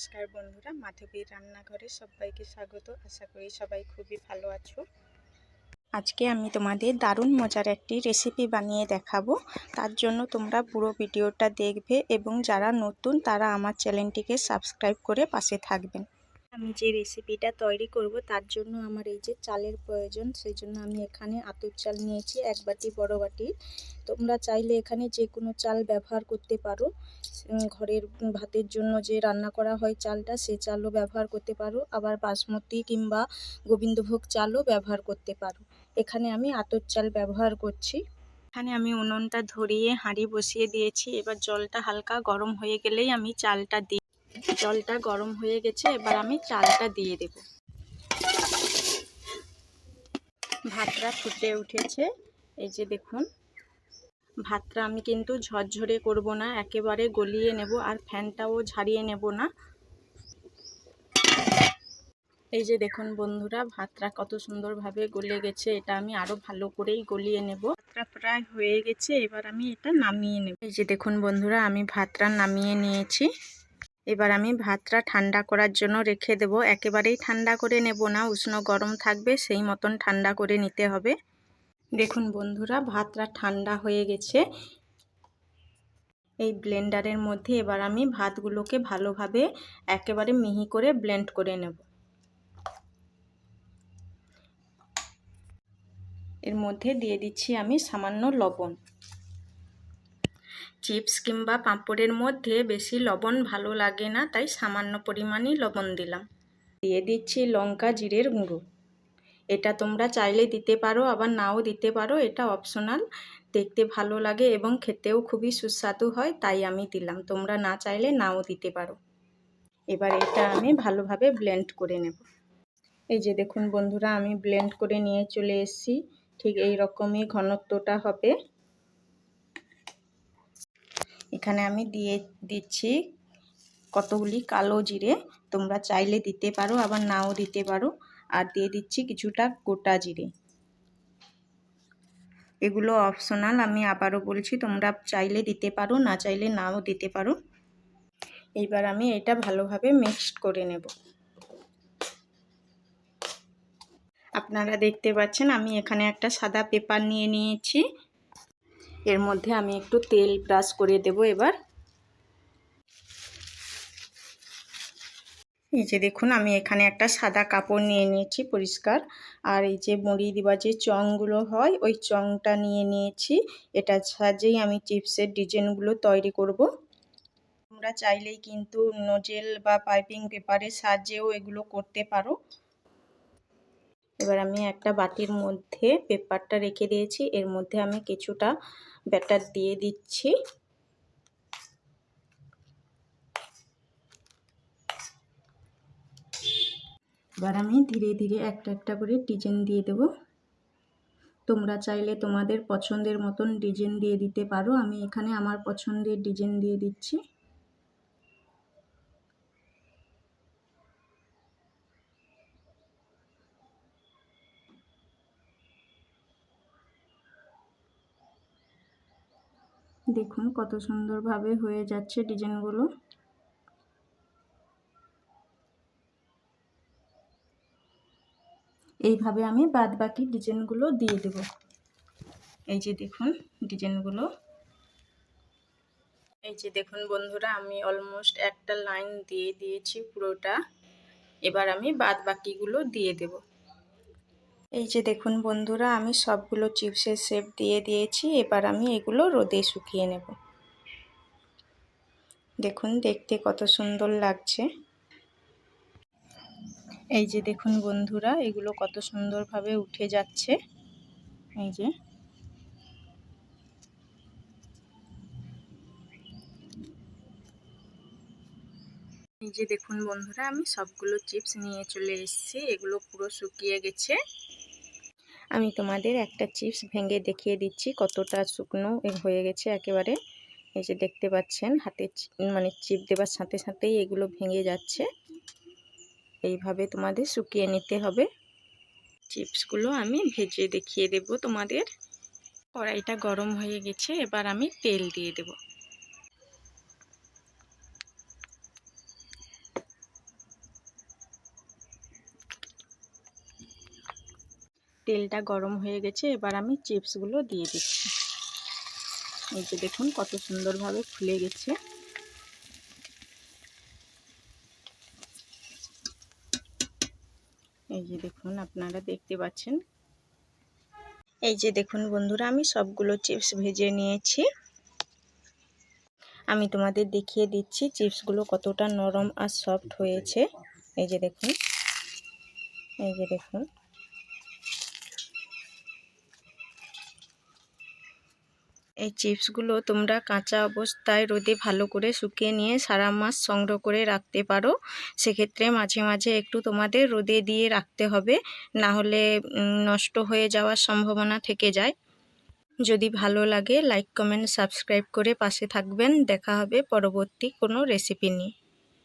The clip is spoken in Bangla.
নমস্কার বন্ধুরা, মাধবীর রান্নাঘরে সবাইকে স্বাগত। আশা করি সবাই খুবই ভালো আছো। আজকে আমি তোমাদের দারুণ মজার একটি রেসিপি বানিয়ে দেখাবো। তার জন্য তোমরা পুরো ভিডিওটা দেখবে এবং যারা নতুন তারা আমার চ্যানেলটিকে সাবস্ক্রাইব করে পাশে থাকবেন। আমি যে রেসিপিটা তৈরি করব তার জন্য আমার এই যে চালের প্রয়োজন, সেই জন্য আমি এখানে আতর চাল নিয়েছি, এক বাটি বড় বাটি। তোমরা চাইলে এখানে যে কোনো চাল ব্যবহার করতে পারো। ঘরের ভাতের জন্য যে রান্না করা হয় চালটা, সে চালও ব্যবহার করতে পারো। আবার বাসমতি কিংবা গোবিন্দভোগ চালও ব্যবহার করতে পারো। এখানে আমি আতর চাল ব্যবহার করছি। এখানে আমি উনুনটা ধরিয়ে হাঁড়ি বসিয়ে দিয়েছি। এবার জলটা হালকা গরম হয়ে গেলেই আমি চালটা দিই জলটা গরম হয়ে গেছে, এবার আমি চালটা দিয়ে দেব। ভাতটা ফুটে উঠেছে। এই যে দেখুন, ভাতটা আমি কিন্তু ঝরঝরে করব না, একেবারে গলিয়ে নেব আর ফ্যানটাও ঝারিয়ে নেব না। এই যে দেখুন বন্ধুরা, ভাতটা কত সুন্দরভাবে গলে গেছে, এটা আমি আরও ভালো করেই গলিয়ে নেব। ভাতটা প্রায় হয়ে গেছে, এবার আমি এটা নামিয়ে নেব। এই যে দেখুন বন্ধুরা, আমি ভাতটা নামিয়ে নিয়েছি। এবার আমি ভাতটা ঠান্ডা করার জন্য রেখে দেব। একেবারেই ঠান্ডা করে নেব না, উষ্ণ গরম থাকবে, সেই মতন ঠান্ডা করে নিতে হবে। দেখুন বন্ধুরা, ভাতটা ঠান্ডা হয়ে গেছে। এই ব্লেন্ডারের মধ্যে এবার আমি ভাতগুলোকে ভালোভাবে একেবারে মিহি করে ব্লেন্ড করে নেব। এর মধ্যে দিয়ে দিচ্ছি আমি সামান্য লবণ। চিপস কিংবা পাঁপড়ের মধ্যে বেশি লবণ ভালো লাগে না, তাই সামান্য পরিমাণই লবণ দিলাম। দিয়ে দিচ্ছি লঙ্কা জিরের গুঁড়ো। এটা তোমরা চাইলে দিতে পারো, আবার নাও দিতে পারো, এটা অপশনাল। দেখতে ভালো লাগে এবং খেতেও খুবই সুস্বাদু হয়, তাই আমি দিলাম। তোমরা না চাইলে নাও দিতে পারো। এবার এটা আমি ভালোভাবে ব্লেন্ড করে নেব। এই যে দেখুন বন্ধুরা, আমি ব্লেন্ড করে নিয়ে চলে এসেছি। ঠিক এই রকমই ঘনত্বটা হবে। এখানে আমি দিয়ে দিচ্ছি কতগুলি কালো জিরে। তোমরা চাইলে দিতে পারো, আবার নাও দিতে পারো। আর দিয়ে দিচ্ছি কিছুটা গোটা জিরে। এগুলো অপশনাল আমি আবারও বলছি, তোমরা চাইলে দিতে পারো, না চাইলে নাও দিতে পারো। এইবার আমি এটা ভালোভাবে মিক্সড করে নেব। আপনারা দেখতে পাচ্ছেন, আমি এখানে একটা সাদা পেপার নিয়ে নিয়েছি। এর মধ্যে আমি একটু তেল ব্রাশ করে দেব এবার। এই যে দেখুন, আমি এখানে একটা সাদা কাপড় নিয়ে নিয়েছি পরিষ্কার। আর এই যে মুড়ি দেওয়া যে চংগুলো হয়, ওই চংটা নিয়ে নিয়েছি। এটার সাহায্যেই আমি চিপসের ডিজাইনগুলো তৈরি করব। তোমরা চাইলেই কিন্তু নোজেল বা পাইপিং পেপারের সাহায্যেও এগুলো করতে পারো। এবার আমি একটা বাটির মধ্যে পেপারটা রেখে দিয়েছি। এর মধ্যে আমি কিছুটা ব্যাটার দিয়ে দিচ্ছি। এবার আমি ধীরে ধীরে একটা একটা করে ডিজাইন দিয়ে দেব। তোমরা চাইলে তোমাদের পছন্দের মতন ডিজাইন দিয়ে দিতে পারো। আমি এখানে আমার পছন্দের ডিজাইন দিয়ে দিচ্ছি। দেখুন কত সুন্দরভাবে হয়ে যাচ্ছে ডিজাইনগুলো। এইভাবে আমি বাদ বাকি ডিজাইনগুলো দিয়ে দেব। এই যে দেখুন ডিজাইনগুলো। এই যে দেখুন বন্ধুরা, আমি অলমোস্ট একটা লাইন দিয়ে দিয়েছি পুরোটা। এবার আমি বাদ বাকিগুলো দিয়ে দেব। এই যে দেখুন বন্ধুরা, আমি সবগুলো চিপসের শেপ দিয়ে দিয়েছি, এবার আমি এগুলো রোদে শুকিয়ে নেব। দেখুন, দেখতে কত সুন্দর লাগছে। এই যে দেখুন বন্ধুরা, এগুলো কত সুন্দরভাবে উঠে যাচ্ছে। এই যে। এই যে দেখুন বন্ধুরা, আমি সবগুলো চিপস নিয়ে চলে এসেছি, এগুলো পুরো শুকিয়ে গেছে। আমি তোমাদের একটা চিপস ভেঙে দেখিয়ে দিচ্ছি, কতটা শুকনো হয়ে গেছে একেবারে। এই যে দেখতে পাচ্ছেন, হাতে মানে চিপ দেওয়ার সাথে সাথেই এগুলো ভেঙে যাচ্ছে। এইভাবে তোমাদের শুকিয়ে নিতে হবে। চিপসগুলো আমি ভেজে দেখিয়ে দেব তোমাদের। কড়াইটা গরম হয়ে গেছে, এবার আমি তেল দিয়ে দেব। তেলটা গরম হয়ে গেছে, এবার আমি চিপসগুলো দিয়ে দিচ্ছি। এই যে দেখুন কত সুন্দরভাবে ফুলে গেছে। এই যে দেখুন, আপনারা দেখতে পাচ্ছেন। এই যে দেখুন বন্ধুরা, আমি সবগুলো চিপস ভেজে নিয়েছি। আমি তোমাদের দেখিয়ে দিচ্ছি চিপসগুলো কতটা নরম আর সফট হয়েছে। এই যে দেখুন, এই যে দেখুন। এই চিপসগুলো তোমরা কাঁচা অবস্থায় রোদে ভালো করে শুকিয়ে নিয়ে সারা মাস সংগ্রহ করে রাখতে পারো। সেক্ষেত্রে মাঝে মাঝে একটু তোমাদের রোদে দিয়ে রাখতে হবে, না হলে নষ্ট হয়ে যাওয়ার সম্ভাবনা থেকে যায়। যদি ভালো লাগে, লাইক, কমেন্ট, সাবস্ক্রাইব করে পাশে থাকবেন। দেখা হবে পরবর্তী কোনো রেসিপি নিয়ে।